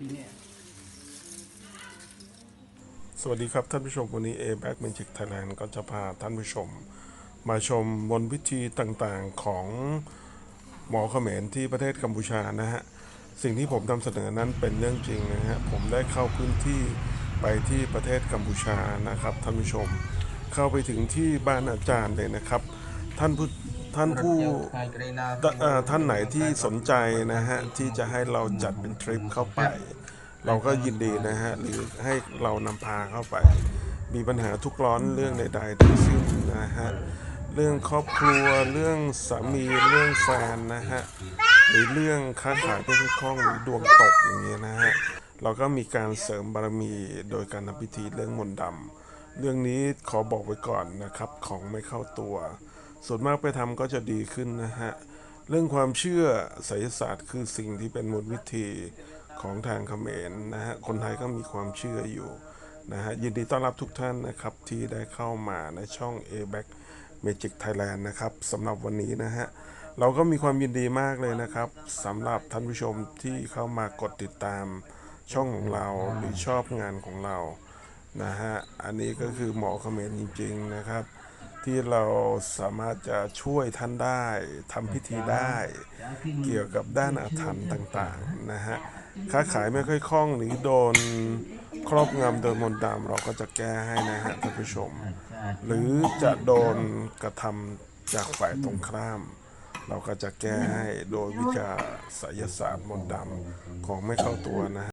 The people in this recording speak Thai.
ที่เนี่ยสวัสดีครับท่านผู้ชมวันนี้ A Back Magic Thailand ก็จะพาท่านผู้ชม มาชมบนพิธีต่างๆของหมอเขมรที่ประเทศกัมพูชานะฮะ สิ่งที่ผมนำเสนอนั้นเป็นเรื่องจริงนะฮะ ผมได้เข้าพื้นที่ไปที่ประเทศกัมพูชานะครับท่านผู้ชม เข้าไปถึงที่บ้านอาจารย์เลยนะครับ ท่านผู้ ท่านผู้ท่านไหนที่สนใจนะฮะที่จะให้เราจัดเป็นทริปเข้าไป เราก็ยินดีนะฮะหรือให้เรานำพาเข้าไป มีปัญหาทุกร้อนเรื่องใดๆทั้งสิ้นนะฮะเรื่องครอบครัวเรื่องสามีเรื่องแฟนนะฮะหรือเรื่องค้าขายไม่คล่องหรือดวงตกอย่างเงี้ยนะฮะเราก็มีการเสริมบารมีโดยการทำพิธีเรื่องมนต์ดำเรื่องนี้ขอบอกไว้ก่อนนะครับของไม่เข้าตัว ส่วนมากไปทำก็จะดีขึ้นนะฮะ เรื่องความเชื่อไสยศาสตร์คือสิ่งที่เป็นมนต์วิธีของทางเขมรนะฮะ คนไทยก็มีความเชื่ออยู่นะฮะ ยินดีต้อนรับทุกท่านนะครับ ที่ได้เข้ามาในช่อง A Back Magic Thailand นะครับสำหรับวันนี้นะฮะ เราก็มีความยินดีมากเลยนะครับสำหรับท่านผู้ชมที่เข้ามากดติดตามช่องของเราหรือชอบงานของเรานะฮะ อันนี้ก็คือหมอเขมรจริง ๆ นะครับ ที่เราสามารถจะช่วยท่านได้ทำพิธีได้ เกี่ยวกับด้านอาถรรพ์ต่างๆนะฮะค้าขายไม่ค่อยคล่องหรือโดนครอบงำโดยมนต์ดำเราก็จะแก้ให้นะฮะท่านผู้ชม หรือจะโดนกระทำจากฝ่ายตรงข้าม เราก็จะแก้ให้โดยวิชาไสยศาสตร์มนต์ดำของไม่เข้าตัวนะฮะ